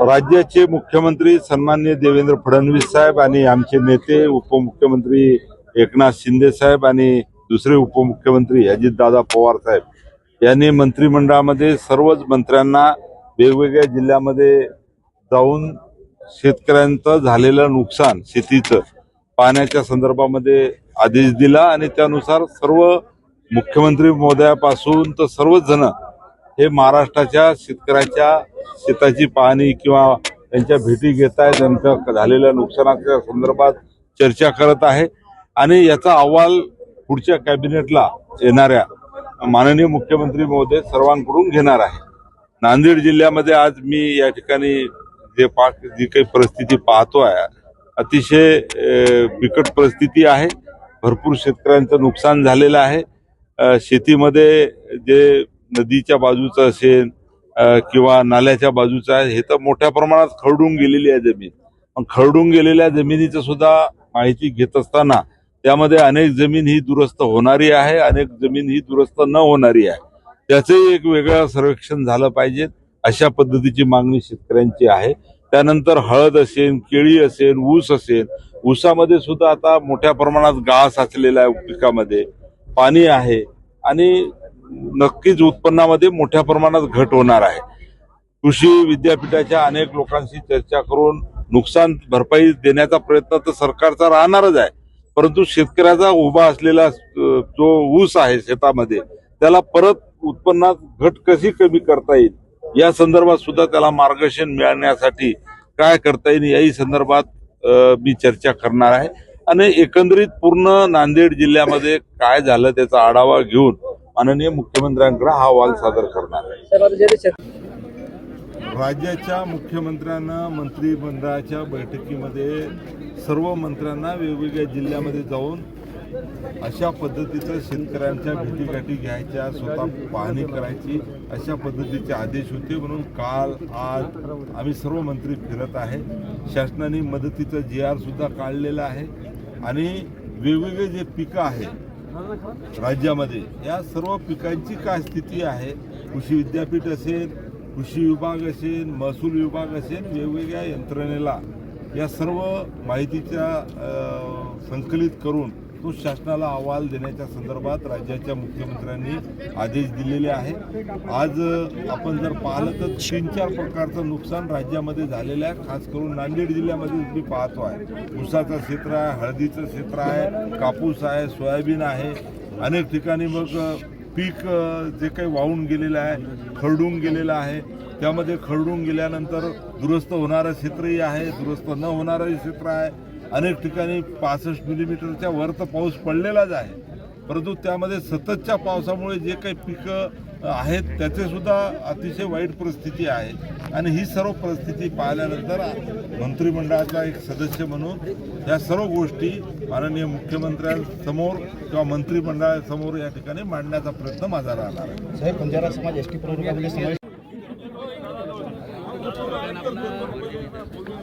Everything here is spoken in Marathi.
राज्याचे मुख्यमंत्री सन्मान्य देवेंद्र फडणवीस साहेब आणि आमचे नेते उपमुख्यमंत्री एकनाथ शिंदे साहेब आणि दुसरे उपमुख्यमंत्री अजितदादा पवार साहेब यांनी मंत्रिमंडळामध्ये सर्वच मंत्र्यांना वेगवेगळ्या जिल्ह्यामध्ये जाऊन शेतकऱ्यांचं झालेलं नुकसान शेतीचं पाण्याच्या संदर्भामध्ये आदेश दिला आणि त्यानुसार सर्व मुख्यमंत्री महोदयापासून तर सर्वच जण हे महाराष्ट्राच्या शेतकऱ्याच्या शेताची पाहणी किंवा त्यांच्या भेटी घेत आहेत त्यांच्या झालेल्या नुकसानाच्या संदर्भात चर्चा करत आहे. आणि याचा अहवाल पुढच्या कॅबिनेटला येणाऱ्या माननीय मुख्यमंत्री महोदय सर्वांकडून घेणार आहे. नांदेड जिल्ह्यामध्ये आज मी या ठिकाणी जे पा जी काही परिस्थिती पाहतो आहे अतिशय बिकट परिस्थिती आहे. भरपूर शेतकऱ्यांचं नुकसान झालेलं आहे. शेतीमध्ये जे नदीच्या बाजूचं असेल किंवा नाल्याच्या बाजूचं आहे हे तर मोठ्या प्रमाणात खरडून गेलेली आहे जमीन. मग खरडून गेलेल्या जमिनीचं सुद्धा माहिती घेत असताना त्यामध्ये अनेक जमीन ही दुरुस्त होणारी आहे अनेक जमीन ही दुरुस्त न होणारी आहे. त्याचंही एक वेगळं सर्वेक्षण झालं पाहिजे अशा पद्धतीची मागणी शेतकऱ्यांची आहे. त्यानंतर हळद असेल केळी असेल ऊस असेल ऊसामध्ये सुद्धा आता मोठ्या प्रमाणात गाळ साचलेला आहे पिकामध्ये. पाणी आहे आणि नक्कीच उत्पन्नामध्ये मोठ्या प्रमाणात घट होणार आहे. कृषी विद्यापीठाच्या अनेक लोकांशी चर्चा करून नुकसान भरपाई देण्याचा प्रयत्न तर सरकारचा राहणारच आहे. परंतु शेतकऱ्याचा उभा असलेला जो ऊस आहे शेतामध्ये त्याला परत उत्पन्नात घट कशी कमी करता येईल? या संदर्भात सुद्धा त्याला मार्गदर्शन मिळण्यासाठी काय करता येईल? याही संदर्भात मी चर्चा करणार आहे. आणि एकंदरीत पूर्ण नांदेड जिल्ह्यामध्ये काय झालं त्याचा आढावा घेऊन माननीय मुख्यमंत्र्यांकडे हा अहवाल सादर करणार आहे. राज्याच्या मुख्यमंत्र्यांना मंत्रिमंडळाच्या बैठकीमध्ये सर्व मंत्र्यांना वेगवेगळ्या जिल्ह्यामध्ये जाऊन अशा पद्धतीचं शेतकऱ्यांच्या भेटीगाठी घ्यायच्या स्वतः पाहणी करायची अशा पद्धतीचे आदेश होते. म्हणून काल आज आम्ही सर्व मंत्री फिरत आहे. शासनाने मदतीचं जी आर सुद्धा काढलेलं आहे. आणि वेगवेगळे जे पिकं आहेत राज्यामध्ये या सर्व पिकांची काय स्थिती आहे? कृषी विद्यापीठ असेल कृषी विभाग असेल महसूल विभाग असेल वेगवेगळ्या यंत्रणेला या सर्व माहितीच्या संकलित करून तो शासनाला अहवाल देण्याच्या संदर्भात राज्याच्या मुख्यमंत्र्यांनी आदेश दिलेले आहे. आज आपण जर पाहिलं तर तीन चार प्रकारचं नुकसान राज्यामध्ये झालेलं आहे. खास करून नांदेड जिल्ह्यामध्ये मी पाहतो आहे. ऊसाचं क्षेत्र आहे हळदीचं क्षेत्र आहे कापूस आहे सोयाबीन आहे. अनेक ठिकाणी मग पीक जे काही वाहून गेलेलं आहे खरडून गेलेलं आहे. त्यामध्ये खरडून गेल्यानंतर दुरुस्त होणारं क्षेत्रही आहे दुरुस्त न होणारंही क्षेत्र आहे. अनेक ठिकाणी पासष्ट मिलीमीटरच्या वर तर पाऊस पडलेलाच आहे. परंतु त्यामध्ये सततच्या पावसामुळे जे काही पिकं आहेत त्याचेसुद्धा अतिशय वाईट परिस्थिती आहे. आणि ही सर्व परिस्थिती पाहिल्यानंतर मंत्रिमंडळाचा एक सदस्य म्हणून या सर्व गोष्टी माननीय मुख्यमंत्र्यांसमोर किंवा मंत्रिमंडळासमोर या ठिकाणी मांडण्याचा प्रयत्न माझा राहणार आहे. साहेब बंजारा समाज एस टी